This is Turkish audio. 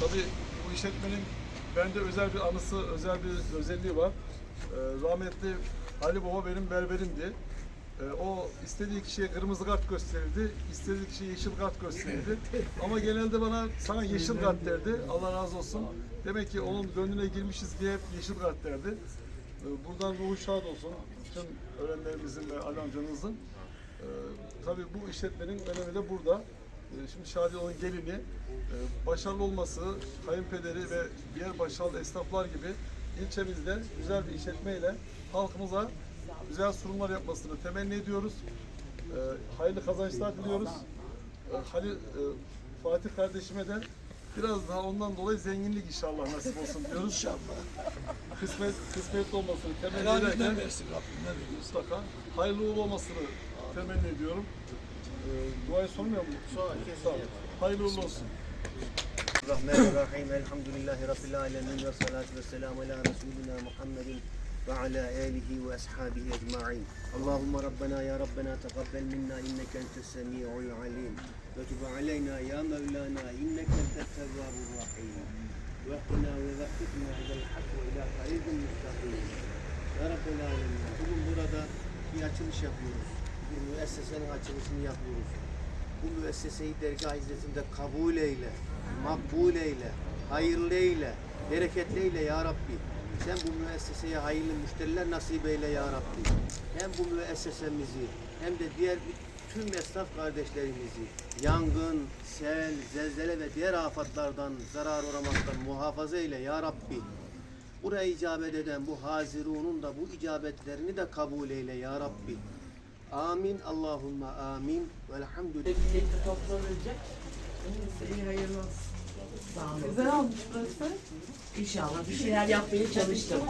Tabii bu işletmenin bende özel bir anısı, özel bir özelliği var. Ee, rahmetli Ali Baba benim berberimdi. Ee, o istediği kişiye kırmızı kart gösterirdi, istediği kişiye yeşil kart gösterirdi. Ama genelde bana sana yeşil kart derdi. Allah razı olsun. Demek ki onun gönlüne girmişiz diye hep yeşil kart derdi. Ee, buradan ruhu şad olsun. Tüm öğrenlerimizin ve Ali amcanızın. Ee, tabii bu işletmenin önemi de burada. Ee, Şimdi Şadi onun gelini e, başarılı olması, kayınpederi ve diğer başarılı esnaflar gibi ilçemizde güzel bir işletmeyle halkımıza güzel sunumlar yapmasını temenni ediyoruz. Ee, Hayırlı kazançlar diliyoruz. Ee, Halil, e, Fatih kardeşime de biraz daha ondan dolayı zenginlik inşallah nasip olsun diyoruz. İnşallah. Kısmet, kısmetli olmasını temenni ederken mutlaka hayırlı uğurlu olmasını temenni ediyorum. Ee, duayı sormuyor mu? Sağ ol. Hayırlı uğurlu olsun. Bismillahirrahmanirrahim. Elhamdülillahi Rabbil alemin. Ve salatu ve selamu ala Resulina Muhammedin. Allahümme Rabbena ya Rabbena tegabbel minna inneke entes semi'ul alim. Ve tub aleyna ya Mevlana inneke entes tevvabur rahim. Ve qina ve vekkitna ilel hak ve ila tarikun müstakim. Ya Rabbel alemin. Bugün burada bir açılış yapıyoruz. Bir müessesenin açılışını yapıyoruz. Bu müesseseyi dergah hizmetinde kabul eyle, makbul eyle, hayırlı eyle, bereketli eyle ya Rabbi. Sen bu müesseseye hayırlı müşteriler nasip eyle ya Rabbi. Hem bu müessesemizi hem de diğer tüm esnaf kardeşlerimizi yangın, sel, zelzele ve diğer afatlardan zarar uğramaktan muhafaza eyle ya Rabbi. Buraya icabet eden bu hazirunun da bu icabetlerini de kabul eyle ya Rabbi. Amin. Allahümme amin. Velhamdülillah. Milleti toplanacak. İyi hayırlı olsun. Sağ olun. Güzel olmuş burası. İnşallah bir şeyler yapmaya çalıştım.